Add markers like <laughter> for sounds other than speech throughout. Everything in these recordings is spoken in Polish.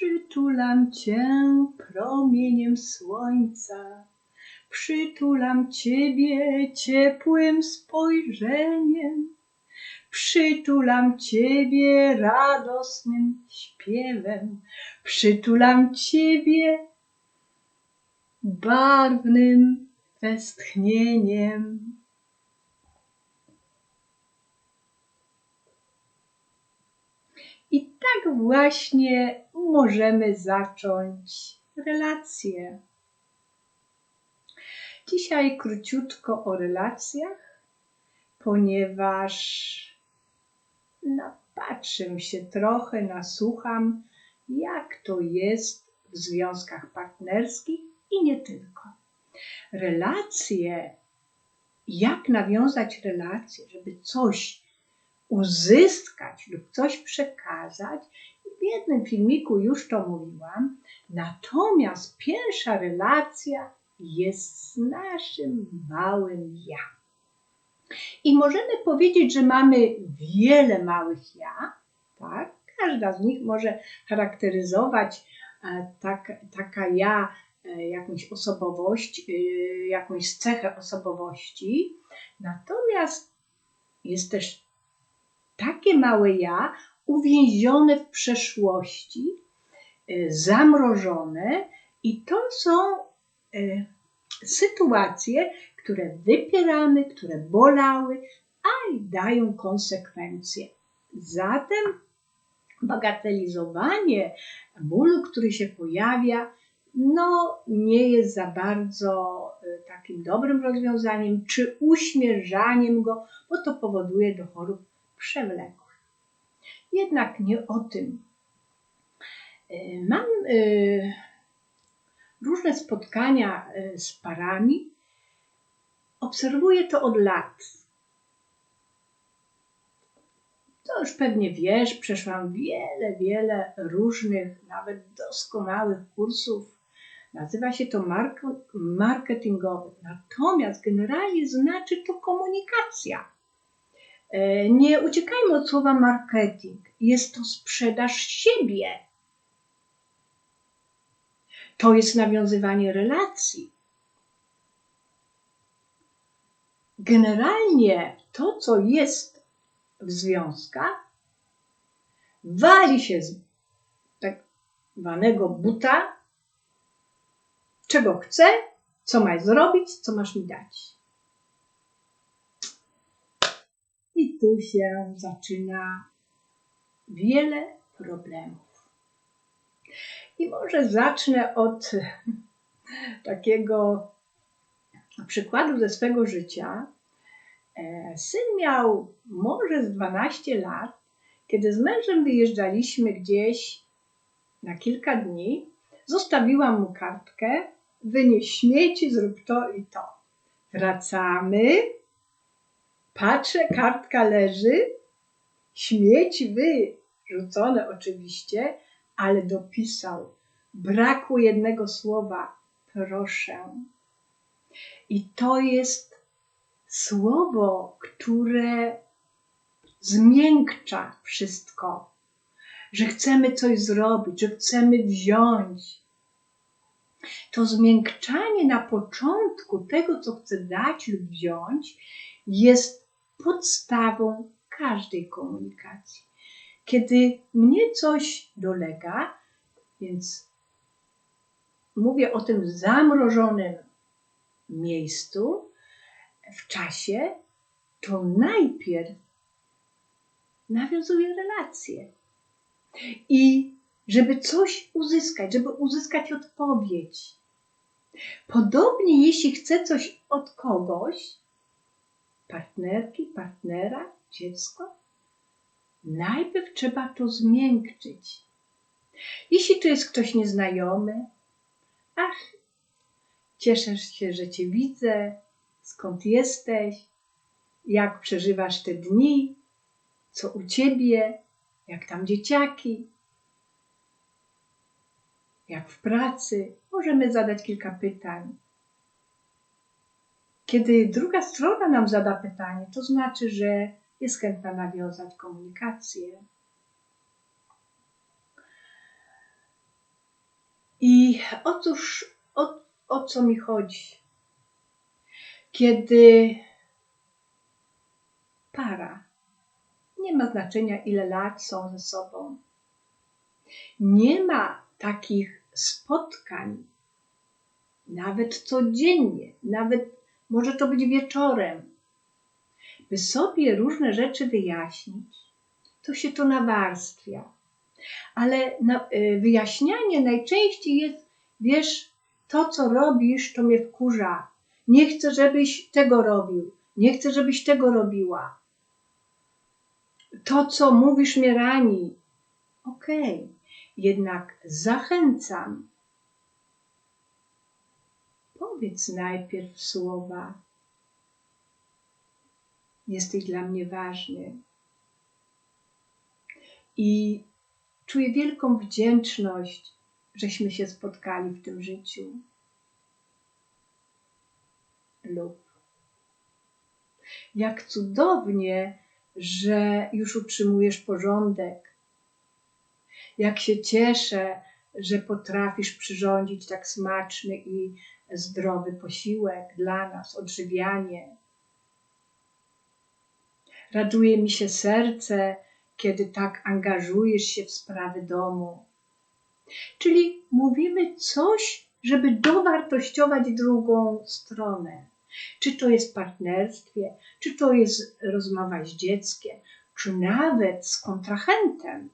Przytulam cię promieniem słońca, przytulam ciebie ciepłym spojrzeniem, przytulam ciebie radosnym śpiewem, przytulam ciebie barwnym westchnieniem. I tak właśnie możemy zacząć relacje. Dzisiaj króciutko o relacjach, ponieważ napatrzę się trochę, nasłucham, jak to jest w związkach partnerskich i nie tylko. Relacje, jak nawiązać relacje, żeby coś uzyskać lub coś przekazać. W jednym filmiku już to mówiłam. Natomiast pierwsza relacja jest z naszym małym ja. I możemy powiedzieć, że mamy wiele małych ja, tak? Każda z nich może charakteryzować e, tak, taka ja e, jakąś osobowość, e, jakąś cechę osobowości. Natomiast jest też takie małe ja uwięzione w przeszłości, e, zamrożone i to są e, sytuacje, które wypieramy, które bolały, a dają konsekwencje. Zatem bagatelizowanie bólu, który się pojawia, no nie jest za bardzo e, takim dobrym rozwiązaniem, czy uśmierzaniem go, bo to powoduje do chorób przewlekłych. Jednak nie o tym. E, mam e, różne spotkania e, z parami. Obserwuję to od lat. To już pewnie wiesz, przeszłam wiele, wiele różnych, nawet doskonałych kursów. Nazywa się to marketingowy. Natomiast generalnie znaczy to komunikacja. E, nie uciekajmy od słowa marketing. Jest to sprzedaż siebie. To jest nawiązywanie relacji. Generalnie to, co jest w związkach, wali się z tak zwanego buta, czego chcę, co masz zrobić, co masz mi dać. I tu się zaczyna wiele problemów. I może zacznę od <laughs> takiego przykładu ze swego życia. E, syn miał może z 12 lat, kiedy z mężem wyjeżdżaliśmy gdzieś na kilka dni. Zostawiłam mu kartkę, wynieś śmieci, zrób to i to. Wracamy, Patrzę, kartka leży, śmieci wyrzucone oczywiście, ale dopisał. Brakło jednego słowa. Proszę. I to jest słowo, które zmiękcza wszystko, że chcemy coś zrobić, że chcemy wziąć. To zmiękczanie na początku tego, co chcę dać lub wziąć, jest podstawą każdej komunikacji. Kiedy mnie coś dolega, więc mówię o tym zamrożonym miejscu w czasie, to najpierw nawiązuję relacje. I żeby coś uzyskać, żeby uzyskać odpowiedź. Podobnie, jeśli chcę coś od kogoś, partnerki, partnera, dziecko, najpierw trzeba to zmiękczyć. Jeśli to jest ktoś nieznajomy, ach, cieszę się, że Cię widzę, skąd jesteś, jak przeżywasz te dni, co u Ciebie, jak tam dzieciaki, jak w pracy. Możemy zadać kilka pytań. Kiedy druga strona nam zada pytanie, to znaczy, że jest chętna nawiązać komunikację. I otóż o, o co mi chodzi? Kiedy para, nie ma znaczenia ile lat są ze sobą, nie ma takich spotkań, nawet codziennie, nawet może to być wieczorem, by sobie różne rzeczy wyjaśnić, to się to nawarstwia. Ale y, wyjaśnianie najczęściej jest, wiesz, to co robisz, to mnie wkurza. Nie chcę, żebyś tego robił. Nie chcę, żebyś tego robiła. To, co mówisz, mnie rani. Okej, okay. jednak zachęcam. Powiedz najpierw słowa. Jesteś dla mnie ważny. I czuję wielką wdzięczność, żeśmy się spotkali w tym życiu. Lub jak cudownie, że już utrzymujesz porządek. Jak się cieszę, że potrafisz przyrządzić tak smaczny i zdrowy posiłek dla nas, odżywianie. Raduje mi się serce, kiedy tak angażujesz się w sprawy domu. Czyli mówimy coś, żeby dowartościować drugą stronę. Czy to jest partnerstwie, czy to jest rozmowa z dzieckiem, czy nawet z kontrahentem,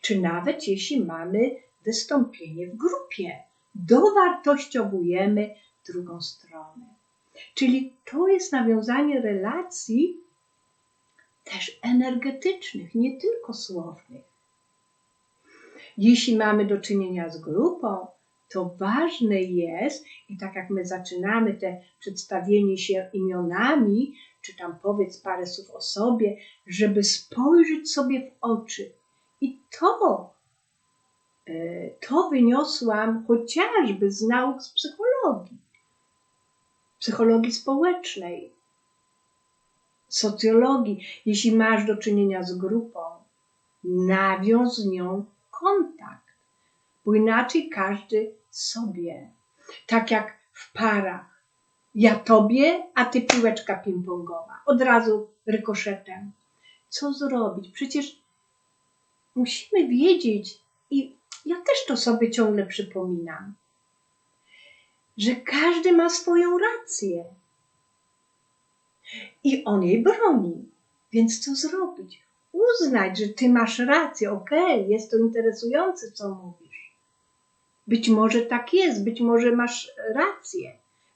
czy nawet jeśli mamy wystąpienie w grupie, dowartościowujemy drugą stronę. Czyli to jest nawiązanie relacji też energetycznych, nie tylko słownych. Jeśli mamy do czynienia z grupą, to ważne jest, i tak jak my zaczynamy te przedstawienie się imionami, czy tam powiedz parę słów o sobie, żeby spojrzeć sobie w oczy. I to, to wyniosłam chociażby z nauk z psychologii, psychologii społecznej, socjologii. Jeśli masz do czynienia z grupą, nawiąż z nią kontakt, bo inaczej każdy sobie. Tak jak w parach. Ja tobie, a ty piłeczka ping-pongowa. Od razu rykoszetem. Co zrobić? Przecież musimy wiedzieć, i ja też to sobie ciągle przypominam, że każdy ma swoją rację. I on jej broni. Więc co zrobić? Uznać, że ty masz rację, okej, okay, jest to interesujące, co mówisz. Być może tak jest, być może masz rację.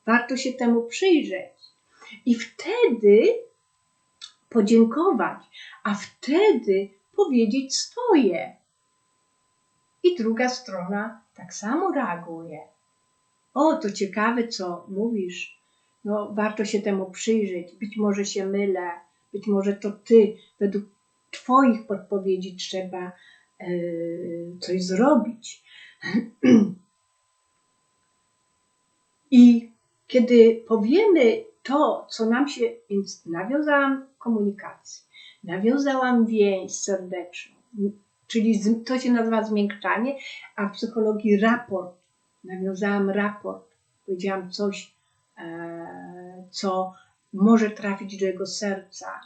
Warto się temu przyjrzeć. I wtedy podziękować, a wtedy powiedzieć swoje. I druga strona tak samo reaguje. O, to ciekawe, co mówisz no, warto się temu przyjrzeć. Być może się mylę, być może to ty, według Twoich podpowiedzi trzeba e, coś zrobić. <clears throat> I kiedy powiemy to, co nam się, więc nawiązałam komunikację, nawiązałam więź serdeczną, czyli to się nazywa zmiękczanie, a w psychologii raport, nawiązałam raport, powiedziałam coś E, co może trafić do jego serca,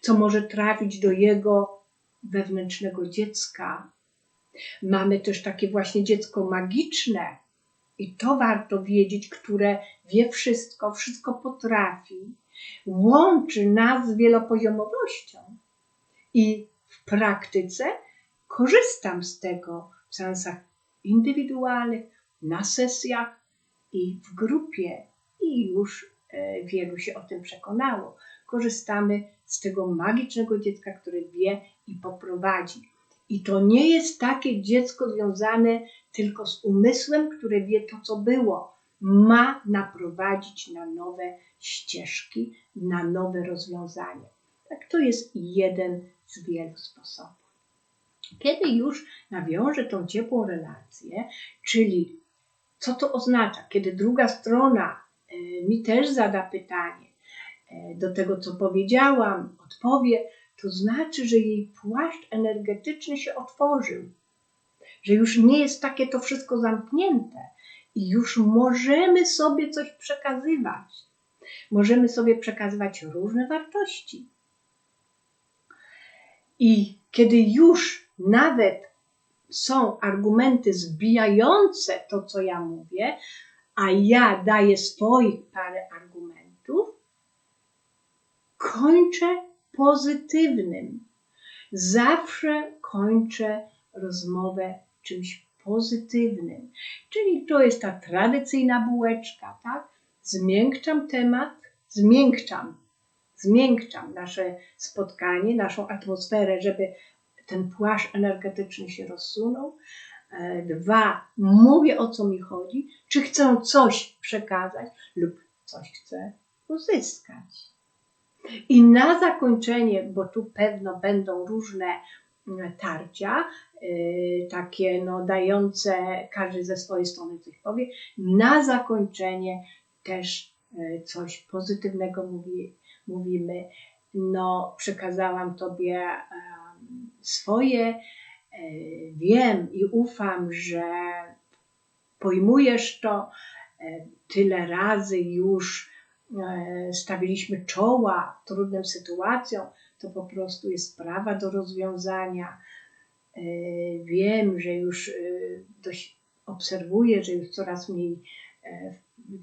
co może trafić do jego wewnętrznego dziecka. Mamy też takie właśnie dziecko magiczne, i to warto wiedzieć, które wie wszystko, wszystko potrafi, łączy nas z wielopoziomowością. I w praktyce korzystam z tego w sensach indywidualnych, na sesjach i w grupie i już e, wielu się o tym przekonało. Korzystamy z tego magicznego dziecka, które wie i poprowadzi. I to nie jest takie dziecko związane tylko z umysłem, które wie to, co było. Ma naprowadzić na nowe ścieżki, na nowe rozwiązanie. Tak, to jest jeden z wielu sposobów. Kiedy już nawiążę tą ciepłą relację, czyli co to oznacza, kiedy druga strona E, mi też zada pytanie e, do tego, co powiedziałam, odpowie, to znaczy, że jej płaszcz energetyczny się otworzył. że już nie jest takie to wszystko zamknięte i już możemy sobie coś przekazywać. Możemy sobie przekazywać różne wartości. I kiedy już nawet są argumenty zbijające to, co ja mówię, a ja daję swoich parę argumentów, kończę pozytywnym. Zawsze kończę rozmowę czymś pozytywnym. Czyli to jest ta tradycyjna bułeczka, tak? Zmiękczam temat, zmiękczam, zmiękczam nasze spotkanie, naszą atmosferę, żeby ten płaszcz energetyczny się rozsunął. E, dwa, mówię o co mi chodzi, czy chcę coś przekazać lub coś chcę uzyskać. I na zakończenie, bo tu pewno będą różne mm, tarcia, yy, takie no, dające każdy ze swojej strony coś powie, na zakończenie też yy, coś pozytywnego mówi, mówimy. No, przekazałam Tobie swoje, wiem i ufam, że pojmujesz to tyle razy już E, stawiliśmy czoła trudnym sytuacjom, to po prostu jest sprawa do rozwiązania. E, wiem, że już e, dość obserwuję, że już coraz mniej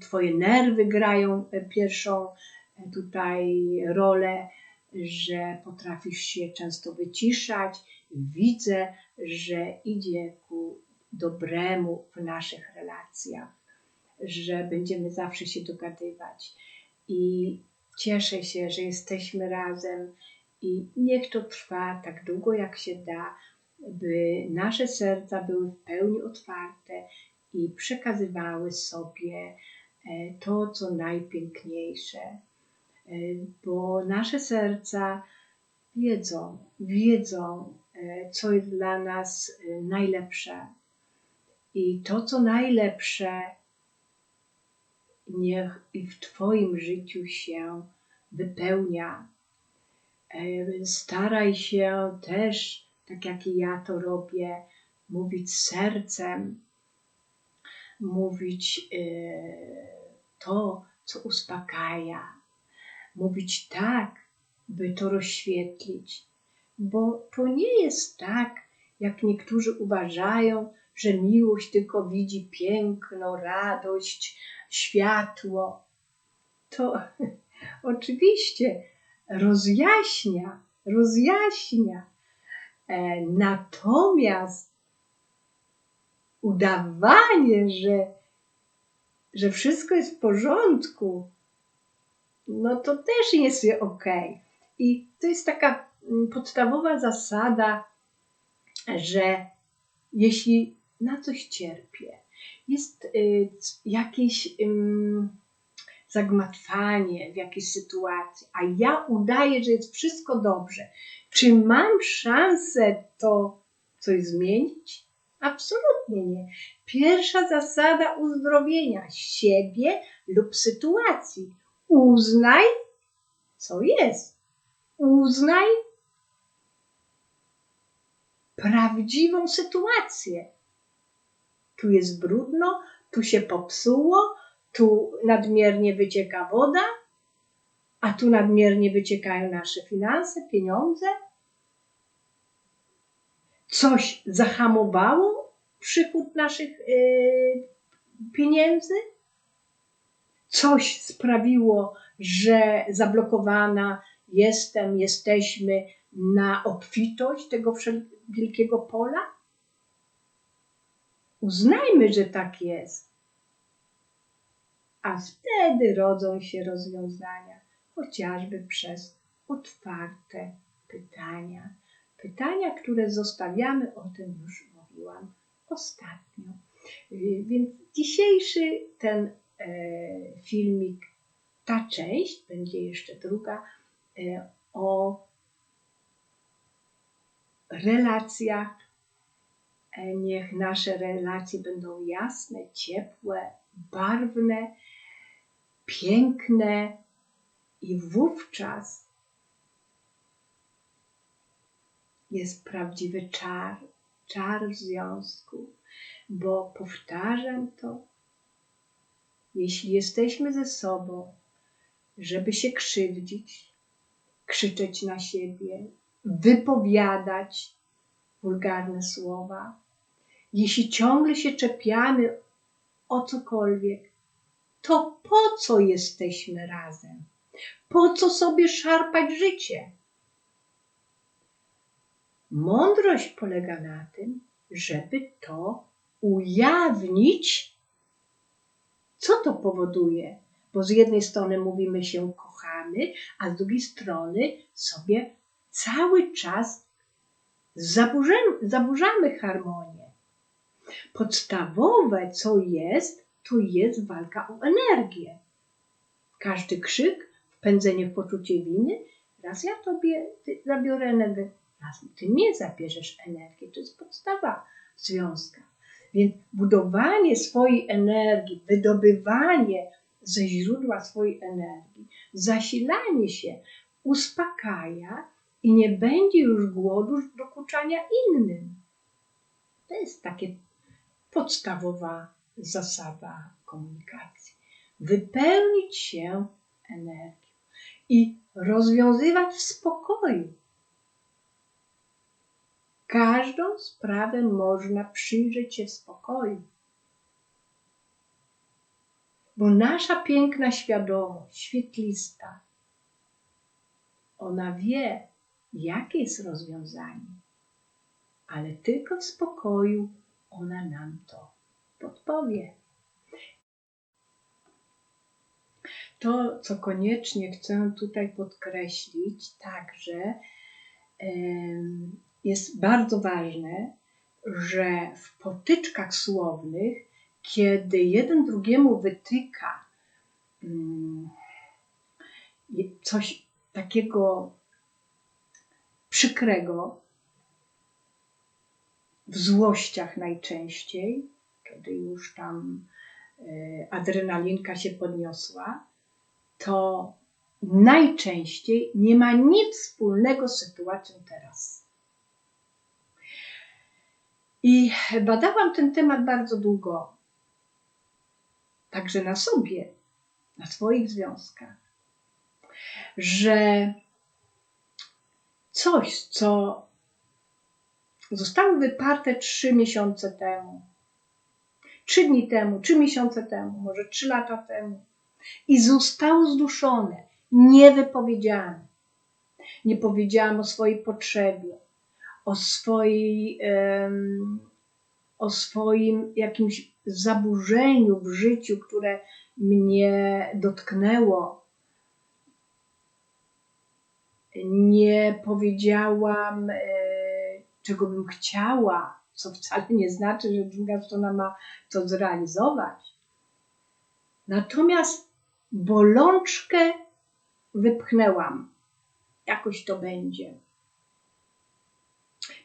Twoje nerwy grają pierwszą tutaj rolę, że potrafisz się często wyciszać. Widzę, że idzie ku dobremu w naszych relacjach, że będziemy zawsze się dogadywać i cieszę się, że jesteśmy razem i niech to trwa tak długo, jak się da, by nasze serca były w pełni otwarte i przekazywały sobie e, to, co najpiękniejsze, bo nasze serca wiedzą, wiedzą, e, co jest dla nas najlepsze. I to, co najlepsze, niech i w Twoim życiu się wypełnia. E, staraj się też, tak jak i ja to robię, mówić sercem, mówić e, to, co uspokaja, mówić tak, by to rozświetlić, bo to nie jest tak, jak niektórzy uważają, że miłość tylko widzi piękno, radość, światło. To <laughs> oczywiście rozjaśnia, rozjaśnia. E, natomiast udawanie, że, że wszystko jest w porządku, no to też jest ok. I to jest taka mm, podstawowa zasada, że jeśli na coś cierpię, jest y, jakieś zagmatwanie w jakiejś sytuacji, a ja udaję, że jest wszystko dobrze. Czy mam szansę to coś zmienić? Absolutnie nie. Pierwsza zasada uzdrowienia siebie lub sytuacji. Uznaj, co jest. Uznaj prawdziwą sytuację tu jest brudno, tu się popsuło, tu nadmiernie wycieka woda, a tu nadmiernie wyciekają nasze finanse, pieniądze. Coś zahamowało przychód naszych yy, pieniędzy, coś sprawiło, że zablokowana jestem, jesteśmy na obfitość tego wielkiego pola. Uznajmy, że tak jest. A wtedy rodzą się rozwiązania, chociażby przez otwarte pytania. Pytania, które zostawiamy, o tym już mówiłam ostatnio. Więc dzisiejszy ten filmik, ta część, będzie jeszcze druga, e, o relacjach E, niech nasze relacje będą jasne, ciepłe, barwne, piękne i wówczas jest prawdziwy czar, czar w związku, bo powtarzam to, jeśli jesteśmy ze sobą, żeby się krzywdzić, krzyczeć na siebie, wypowiadać wulgarne słowa, jeśli ciągle się czepiamy o cokolwiek, to po co jesteśmy razem? Po co sobie szarpać życie? Mądrość polega na tym, żeby to ujawnić, co to powoduje. Bo z jednej strony mówimy się kochamy, a z drugiej strony sobie cały czas zaburzamy, zaburzamy harmonię. Podstawowe, co jest, to jest walka o energię. Każdy krzyk, wpędzenie w poczucie winy, raz ja tobie zabiorę energię, raz ty mnie zabierzesz energię. To jest podstawa związka. Więc budowanie swojej energii, wydobywanie ze źródła swojej energii, zasilanie się uspokaja i nie będzie już głodu dokuczania innym. To jest takie podstawowa zasada komunikacji. Wypełnić się energią i rozwiązywać w spokoju. Każdą sprawę można przyjrzeć się w spokoju. Bo nasza piękna świadomość, świetlista, ona wie, jakie jest rozwiązanie, ale tylko w spokoju ona nam to podpowie. To, co koniecznie chcę tutaj podkreślić, także jest bardzo ważne, że w potyczkach słownych, kiedy jeden drugiemu wytyka mm, coś takiego przykrego, w złościach najczęściej, kiedy już tam e, adrenalinka się podniosła, to najczęściej nie ma nic wspólnego z sytuacją teraz. I badałam ten temat bardzo długo, także na sobie, na swoich związkach, że coś, co zostało wyparte trzy miesiące temu, trzy dni temu, trzy miesiące temu, może trzy lata temu i zostało zduszone, niewypowiedziane. Nie powiedziałam o swojej potrzebie, o swojej, o swoim jakimś zaburzeniu w życiu, które mnie dotknęło. Nie powiedziałam, e, czego bym chciała, co wcale nie znaczy, że druga strona ma to zrealizować. Natomiast bolączkę wypchnęłam. Jakoś to będzie.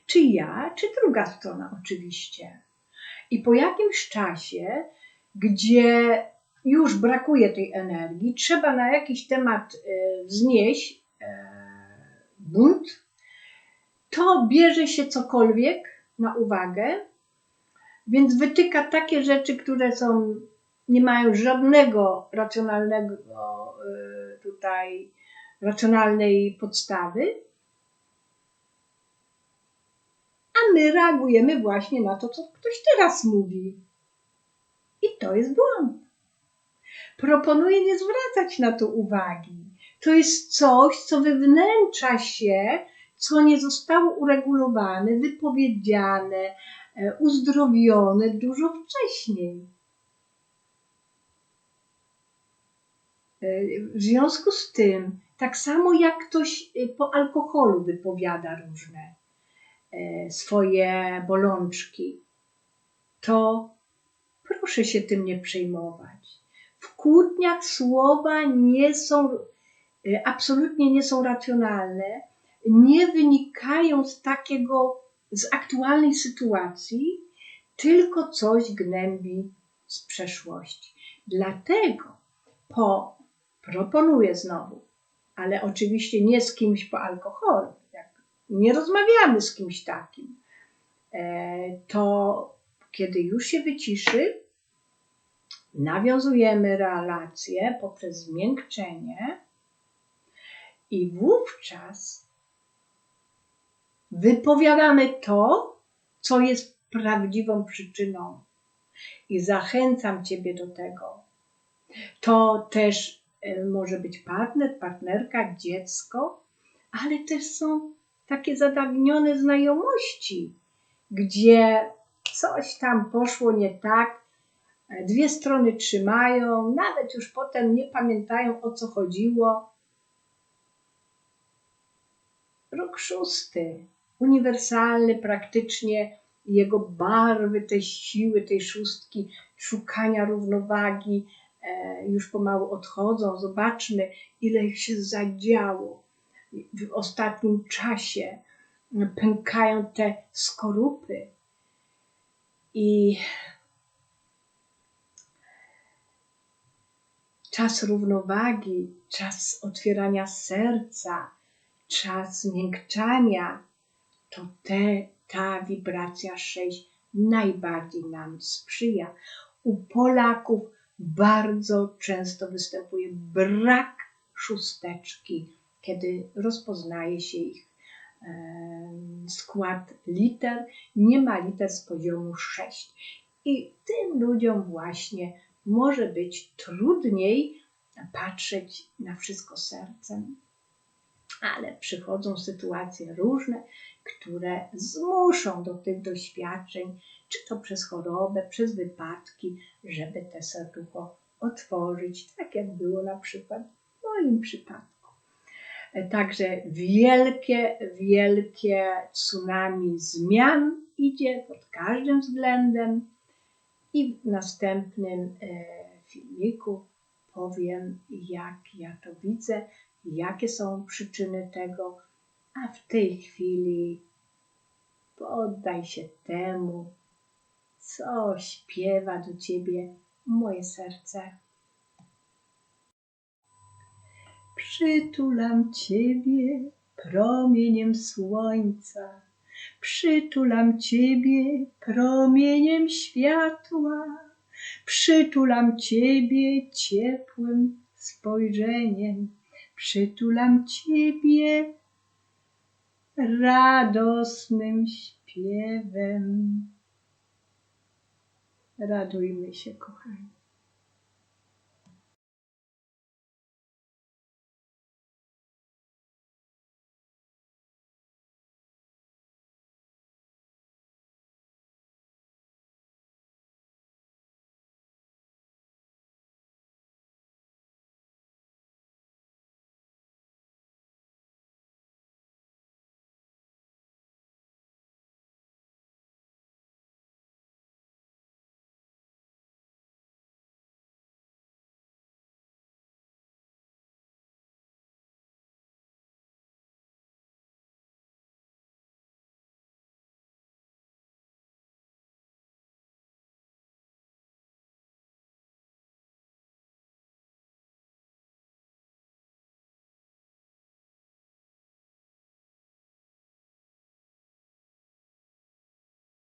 Czy ja, czy druga strona, oczywiście. I po jakimś czasie, gdzie już brakuje tej energii, trzeba na jakiś temat y, wznieść e, bunt, to bierze się cokolwiek na uwagę, więc wytyka takie rzeczy, które są, nie mają żadnego racjonalnego y, tutaj, racjonalnej podstawy, a my reagujemy właśnie na to, co ktoś teraz mówi. I to jest błąd. Proponuję nie zwracać na to uwagi. To jest coś, co wywnętrza się co nie zostało uregulowane, wypowiedziane, e, uzdrowione dużo wcześniej. E, w związku z tym, tak samo jak ktoś e, po alkoholu wypowiada różne swoje bolączki, to proszę się tym nie przejmować. W kłótniach słowa nie są, absolutnie nie są racjonalne, nie wynikają z takiego, z aktualnej sytuacji, tylko coś gnębi z przeszłości. Dlatego po, proponuję znowu, ale oczywiście nie z kimś po alkoholu, nie rozmawiamy z kimś takim. e, to kiedy już się wyciszy, nawiązujemy relacje poprzez zmiękczenie i wówczas wypowiadamy to, co jest prawdziwą przyczyną. I zachęcam Ciebie do tego. To też e, może być partner, partnerka, dziecko, ale też są takie zadawnione znajomości, gdzie coś tam poszło nie tak, e, dwie strony trzymają, nawet już potem nie pamiętają o co chodziło. Rok szósty, uniwersalny praktycznie, jego barwy, tej siły, tej szóstki, szukania równowagi e, już pomału odchodzą. Zobaczmy, ile ich się zadziało w ostatnim czasie. Pękają te skorupy. I czas równowagi, czas otwierania serca, czas miękczania, to te, ta wibracja 6 najbardziej nam sprzyja. U Polaków bardzo często występuje brak szósteczki, kiedy rozpoznaje się ich skład liter, nie ma liter z poziomu 6. I tym ludziom właśnie może być trudniej patrzeć na wszystko sercem, ale przychodzą sytuacje różne, które zmuszą do tych doświadczeń, czy to przez chorobę, przez wypadki, żeby te serducho otworzyć, tak jak było na przykład w moim przypadku. Także wielkie, wielkie tsunami zmian idzie pod każdym względem i w następnym e, filmiku powiem, jak ja to widzę, jakie są przyczyny tego, a w tej chwili poddaj się temu, co śpiewa do ciebie moje serce. Przytulam ciebie promieniem słońca, przytulam ciebie promieniem światła, przytulam ciebie ciepłym spojrzeniem, przytulam ciebie radosnym śpiewem. Radujmy się, kochani.